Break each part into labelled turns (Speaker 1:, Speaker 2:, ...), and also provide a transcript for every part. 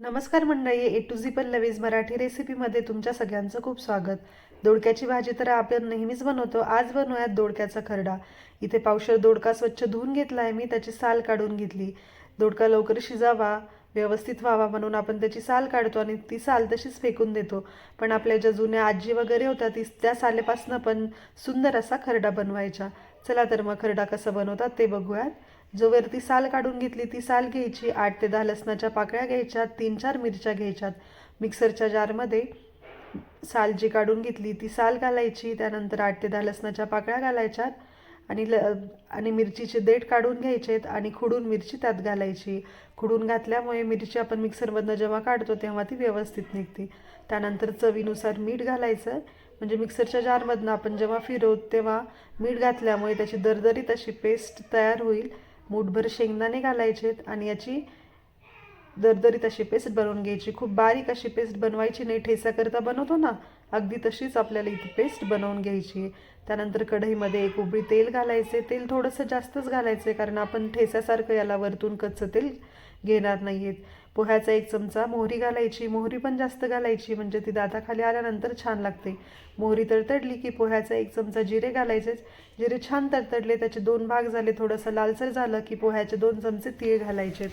Speaker 1: नमस्कार मंडळी A to Z Pallavi's Marathi रेसिपीमध्ये तुमच्या सगळ्यांचं खूप स्वागत. दोडक्याची भाजी तर आपण नेहमीच बनवतो. आज बनवूयात दोडक्याचा खरडा. इथे पावशर दोडका स्वच्छ धुवून घेतला आहे मी त्याची साल काढून घेतली. दोडका लवकर शिजावा व्यवस्थित व्हावा म्हणून आपण त्याची साल काढतो आणि ती साल तशीच फेकून देतो. पण आपल्या ज्या जुन्या आजी वगैरे होत्या ती त्या सालेपासनं पण सुंदर असा खरडा बनवायचा चला तर मग खरडा कसा बनवतात ते बघूयात. जो वरती साल काढून घेतली ती साल घ्यायची आठ ते दहा लसणाच्या पाकळ्या घ्यायच्या तीन चार मिरच्या घ्यायच्यात. मिक्सरच्या जारमध्ये साल जी काढून घेतली ती साल घालायची त्यानंतर आठ ते दहा लसणाच्या पाकळ्या घालायच्यात आणि ल आणि मिरचीचे देठ काढून घ्यायचेत आणि खुडून मिरची त्यात घालायची. खुडून घातल्यामुळे मिरची आपण मिक्सरमधनं जेव्हा काढतो तेव्हा ती व्यवस्थित निघते. त्यानंतर चवीनुसार मीठ घालायचं. म्हणजे मिक्सरच्या जारमधनं आपण जेव्हा फिरवू तेव्हा मीठ घातल्यामुळे त्याची दरदरीत अशी पेस्ट तयार होईल. मूठभर शेंगदाणे घालायचेत आणि याची दरदरीत अशी पेस्ट बनवून घ्यायची. खूप बारीक अशी पेस्ट बनवायची नाही. ठेचा बनवतो ना अगदी तशीच आपल्याला इथे पेस्ट बनवून घ्यायची. त्यानंतर कढईमध्ये एक उबळी तेल घालायचे. तेल थोडंसं जास्तच घालायचं कारण आपण ठेच्यासारखं याला वरतून कच्चं तेल घेणार नाही आहेत पोह्याचा एक चमचा मोहरी घालायची. मोहरी पण जास्त घालायची म्हणजे ती दाताखाली आल्यानंतर छान लागते. मोहरी तडतडली की पोह्याचा एक चमचा जिरे घालायचेच. जिरे छान तडतडले त्याचे दोन भाग झाले. थोडंसं लालसर झालं की पोह्याचे दोन चमचे तीळ घालायचे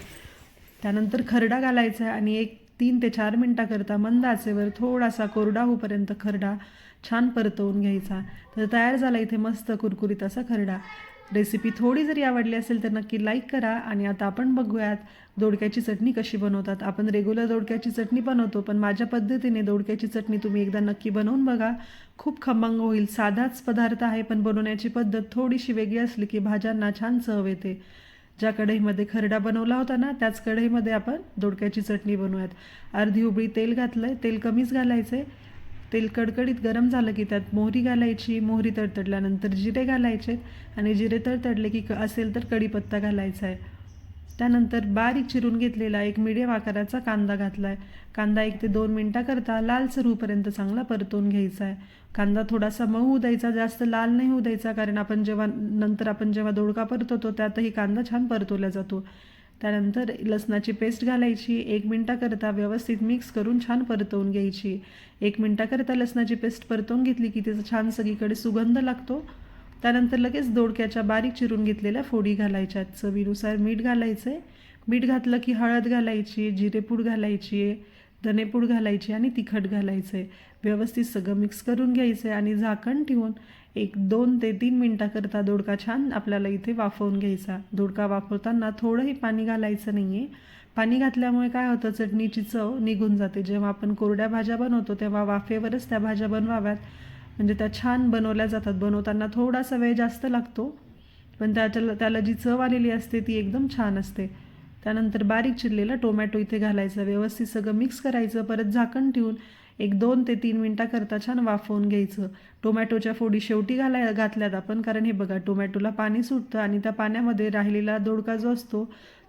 Speaker 1: त्यानंतर खरडा घालायचा आहे आणि एक तीन ते चार मिनटाकरता मंद आचेवर थोडासा कोरडा होऊपर्यंत खरडा छान परतवून घ्यायचा. तर तयार झाला इथे मस्त कुरकुरीत असा खरडा. रेसिपी थोडी जरी आवडली असेल तर नक्की लाईक करा आणि आता आपण बघूयात दोडक्याची चटणी कशी बनवतात. आपण रेग्युलर दोडक्याची चटणी बनवतो पण माझ्या पद्धतीने दोडक्याची चटणी तुम्ही एकदा नक्की बनवून बघा. खूप खमंग होईल साधाच पदार्थ आहे पण बनवण्याची पद्धत थोडीशी वेगळी असली की भाज्यांना छान चव येते. ज्या कढईमध्ये खरडा बनवला होता ना त्याच कढईमध्ये आपण दोडक्याची चटणी बनवूयात. अर्धी उबळी तेल घातलं आहे तेल कमीच घालायचं आहे तेल कडकडीत गरम झालं की त्यात मोहरी घालायची. मोहरी तडतडल्यानंतर जिरे घालायचे आणि जिरे तडतडले की क असेल तर कढीपत्ता घालायचा आहे त्यानंतर बारीक चिरून घेतलेला एक मिडियम आकाराचा कांदा घातला आहे कांदा एक ते दोन मिनटाकरता लालसर होऊपर्यंत चांगला परतवून घ्यायचा आहे कांदा थोडासा मऊ होऊ द्यायचा जास्त लाल नाही होऊ द्यायचा कारण आपण जेव्हा नंतर आपण जेव्हा दोडका परतवतो त्यातही कांदा छान परतवला जातो. त्यानंतर लसणाची पेस्ट घालायची. एक मिनटाकरता व्यवस्थित मिक्स करून छान परतवून घ्यायची. एक मिनटाकरता लसणाची पेस्ट परतवून घेतली की त्याचा छान सगळीकडे सुगंध लागतो. त्यानंतर लगेच दोडक्याच्या बारीक चिरून घेतलेल्या फोडी घालायच्या. चवीनुसार मीठ घालायचं. आहे मीठ घातलं की हळद घालायची जिरेपूड घालायची आहे धनेपूड घालायची आणि तिखट घालायचं. आहे व्यवस्थित सगळं मिक्स करून घ्यायचं आहे आणि झाकण ठेवून एक दोन ते तीन मिनटाकरता दोडका छान आपल्याला इथे वाफवून घ्यायचा. दोडका वाफवताना थोडंही पाणी घालायचं नाही आहे पाणी घातल्यामुळे काय होतं चटणीची चव निघून जाते. जेव्हा आपण कोरड्या भाज्या बनवतो तेव्हा वाफेवरच त्या भाज्या बनवाव्यात. म्हणजे त्या छान बनवल्या जातात. बनवताना थोडासा वेळ जास्त लागतो. पण त्याच्या त्याला जी चव आलेली असते ती एकदम छान असते. त्यानंतर बारीक चिरलेला टोमॅटो इथे घालायचा. व्यवस्थित सगळं मिक्स करायचं. परत झाकण ठेवून एक दोन ते तीन मिनटाकरता छान वाफवून घ्यायचं. टोमॅटोच्या फोडी शेवटी घालाय घातल्यात आपण. कारण हे बघा टोमॅटोला पाणी सुटतं आणि त्या पाण्यामध्ये राहिलेला दोडका जो असतो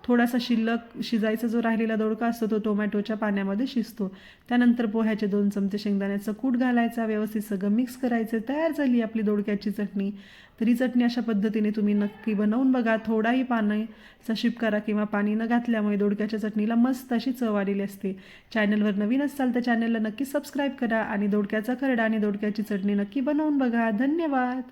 Speaker 1: थोडासा शिल्लक शिजायचा जो राहिलेला दोडका असतो तो टोमॅटोच्या पाण्यामध्ये शिजतो. त्यानंतर पोह्याचे दोन चमचे शेंगदाण्याचं कूट घालायचा व्यवस्थित सगळं मिक्स करायचं तयार झाली आपली दोडक्याची चटणी. तर ही चटणी अशा पद्धतीने तुम्ही नक्की बनवून बघा. थोडाही पाण्याचा शिप करा किंवा पाणी न घातल्यामुळे दोडक्याच्या चटणीला मस्त अशी चव आलेली असते. चॅनलवर नवीन असाल तर चॅनलला नक्की सबस्क्राईब करा आणि दोडक्याचा खरडा आणि दोडक्याची चटणी नक्की बनवून बघा. धन्यवाद!